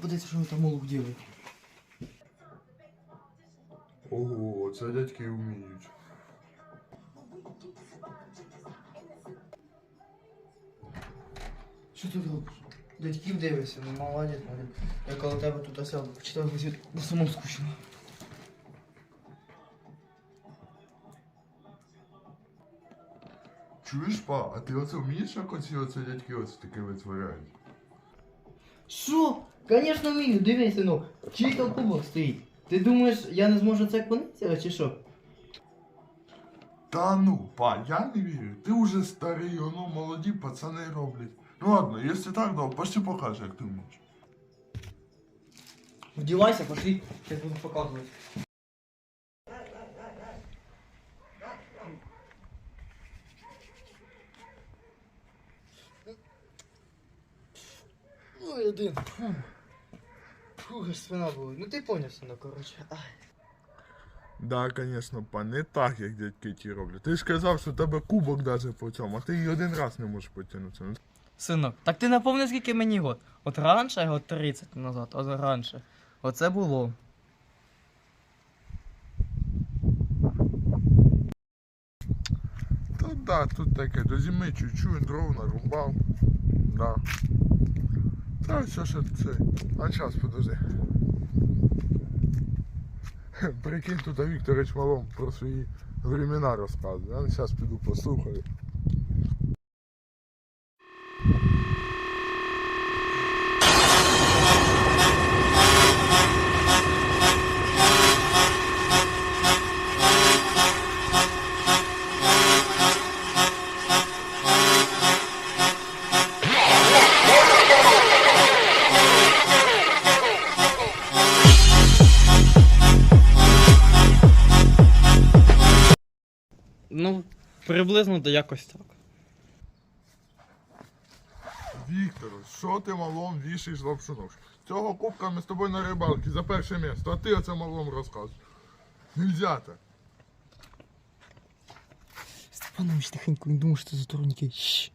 Подивіться, що ви там молук діли. Ого, це дядьки вміють. Що ти робиш? Дядьків дивишся, ну молодець, молодець. Я коло тебе тут осяду, почитав газету, бо самому скучно. Чуєш, па, а ти оце вмієш, як оці оце дядьки оце таке витворяють? Що? Конечно вмію, дивися, ну, чий там кубок стоїть. Ти думаєш, я не зможу це клонитися, чи що? Та ну, па, я не вірю. Ти вже старий, ну молоді пацани роблять. Ну ладно, якщо так, то пошли покажи, як ти вмієш. Вдівайся, пошли, я буду показувати. Один. Фу. Фу, спина болить. Ну ти поняв, синок, коротше. Да, конечно, па, не так, як дядьки ті роблять. Ти ж казав, що тебе кубок даже по цьому, а ти і один раз не можеш потягнутися. Ну, Синок, так ти напомни, скільки мені год. От раніше, год 30 назад, от раніше. Оце було. Та да, тут таке, до зими чуть-чуть дров нарубав. Да. Та все ще це. А час подожди. Прикинь, тут Вікторич малом про свої времена розказує. Я зараз піду послухаю. Ну, приблизно до якось так. Віктор, що ти малом вішаєш лапшу нож? Цього кубка ми з тобою на рибалці за перше місце, а ти оце малом розказуєш. Нельзя так. Степанович, тихенько, не думай, що це за турніки. Щ.